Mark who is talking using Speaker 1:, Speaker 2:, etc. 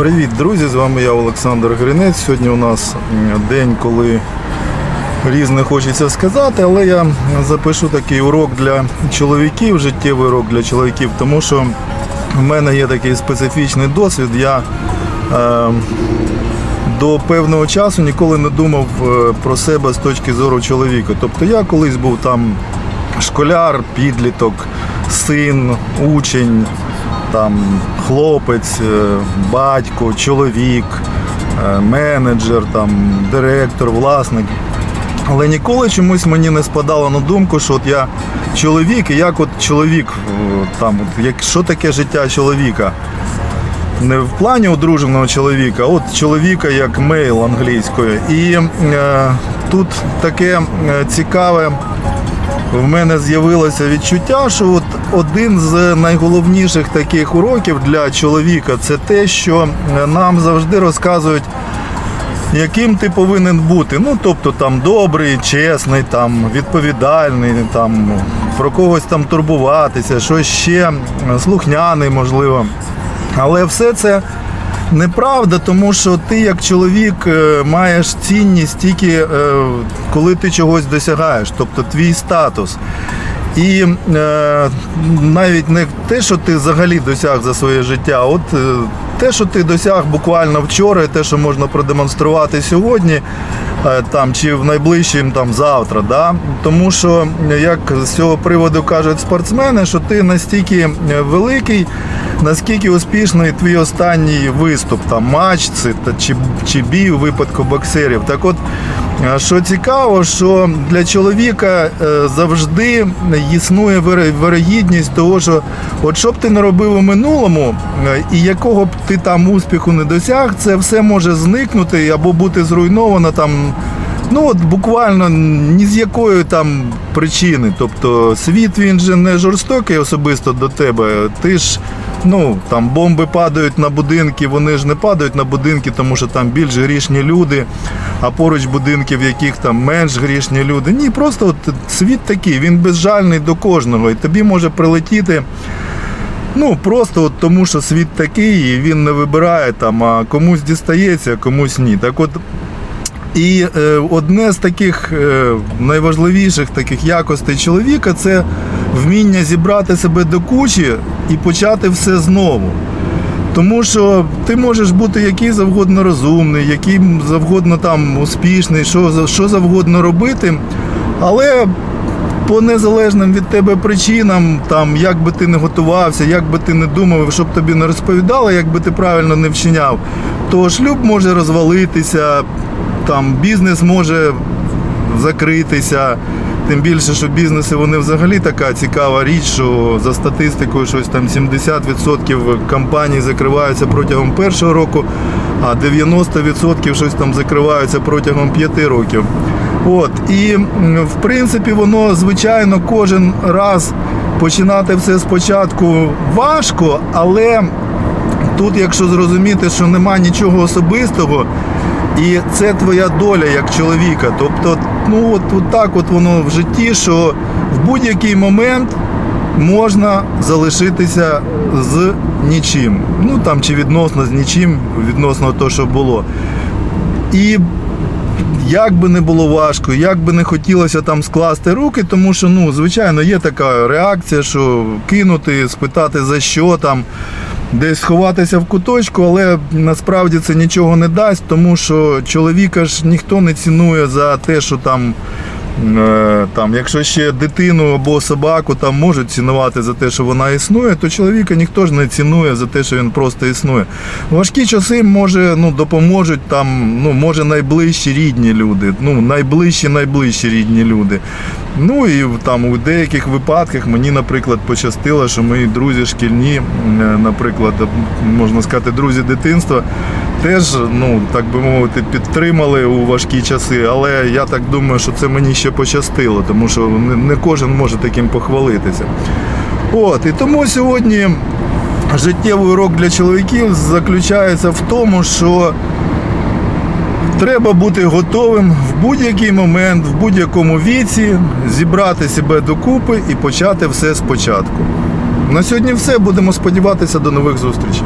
Speaker 1: Привіт, друзі! З вами я Олександр Гринець. Сьогодні у нас день, коли різне хочеться сказати, але я запишу такий урок для чоловіків, життєвий урок для чоловіків, тому що в мене є такий специфічний досвід. Я е, до певного часу ніколи не думав е, про себе з точки зору чоловіка. Тобто я колись був там школяр, підліток, син, учень, там хлопець, е, батько, чоловік, е, менеджер, там, директор, власник. Але ніколи чомусь мені не спадало на думку, що от я чоловік, і як от чоловік, е, там, от, як, що таке життя чоловіка. Не в плані одруженого чоловіка, а от чоловіка як мейл англійською. І е, тут таке цікаве в мене з'явилося відчуття, що один з найголовніших таких уроків для чоловіка це те, що е, нам завжди розказують, яким ти повинен бути. Ну, тобто там добрий, чесний, там відповідальний, там про когось там турбуватися, щось ще е, слухняний, можливо. Але все це неправда, тому що ти як чоловік е, маєш цінність тільки коли ти чогось досягаєш, тобто твій статус. І е, навіть не те, що ти взагалі досяг за своє життя, от е, те, що ти досяг буквально вчора, і те, що можна продемонструвати сьогодні, е, там чи в найближчим там завтра. Да? Тому що, як з цього приводу кажуть спортсмени, що ти настільки е, великий, наскільки успішний твій останній виступ, там матч та, чи, чи бій у випадку боксерів. Так от, що цікаво, що для чоловіка е, завжди існує виро- вирогідність того, що от що б ти не робив у минулому, е, і якого б ти там успіху не досяг, це все може зникнути або бути зруйновано там. Ну от буквально ні з якої там причини. Тобто світ він же не жорстокий особисто до тебе. Ти ж ну там бомби падають на будинки, вони ж не падають на будинки, тому що там більш грішні люди, а поруч будинки, в яких там менш грішні люди. Ні, просто от світ такий, він безжальний до кожного, і тобі може прилетіти. Ну просто от тому, що світ такий, і він не вибирає там, а комусь дістається, а комусь ні. Так от і е, одне з таких е, найважливіших таких якостей чоловіка це вміння зібрати себе до кучі і почати все знову. Тому що ти можеш бути який завгодно розумний, який завгодно там успішний, що, що завгодно робити, але по незалежним від тебе причинам, там, як би ти не готувався, як би ти не думав, щоб тобі не розповідали, як би ти правильно не вчиняв, то шлюб може розвалитися, там, бізнес може закритися. Тим більше, що бізнеси вони взагалі така цікава річ, що за статистикою щось там 70% компаній закриваються протягом першого року, а 90% щось там закриваються протягом 5 років. От і в принципі воно звичайно кожен раз починати все спочатку важко, але тут, якщо зрозуміти, що нема нічого особистого, і це твоя доля як чоловіка. Тобто, ну от, от так от воно в житті, що в будь-який момент можна залишитися з нічим. Ну там чи відносно з нічим, відносно того, що було. І як би не було важко, як би не хотілося там скласти руки, тому що, ну, звичайно, є така реакція, що кинути, спитати за що там, десь сховатися в куточку, але насправді це нічого не дасть, тому що чоловіка ж ніхто не цінує за те, що там. Е, Там, якщо ще дитину або собаку там можуть цінувати за те, що вона існує, то чоловіка ніхто ж не цінує за те, що він просто існує. Важкі часи може ну, допоможуть там, ну, може найближчі рідні люди, ну, найближчі, найближчі рідні люди. Ну і там у деяких випадках мені, наприклад, пощастило, що мої друзі шкільні, е, наприклад, можна сказати, друзі дитинства, теж, ну так би мовити, підтримали у важкі часи. Але я так думаю, що це мені ще пощастило, тому що не, кожен може таким похвалитися. От, і тому сьогодні життєвий урок для чоловіків заключається в тому, що треба бути готовим в будь-який момент, в будь-якому віці, зібрати себе докупи і почати все спочатку. На сьогодні все. Будемо сподіватися до нових зустрічей.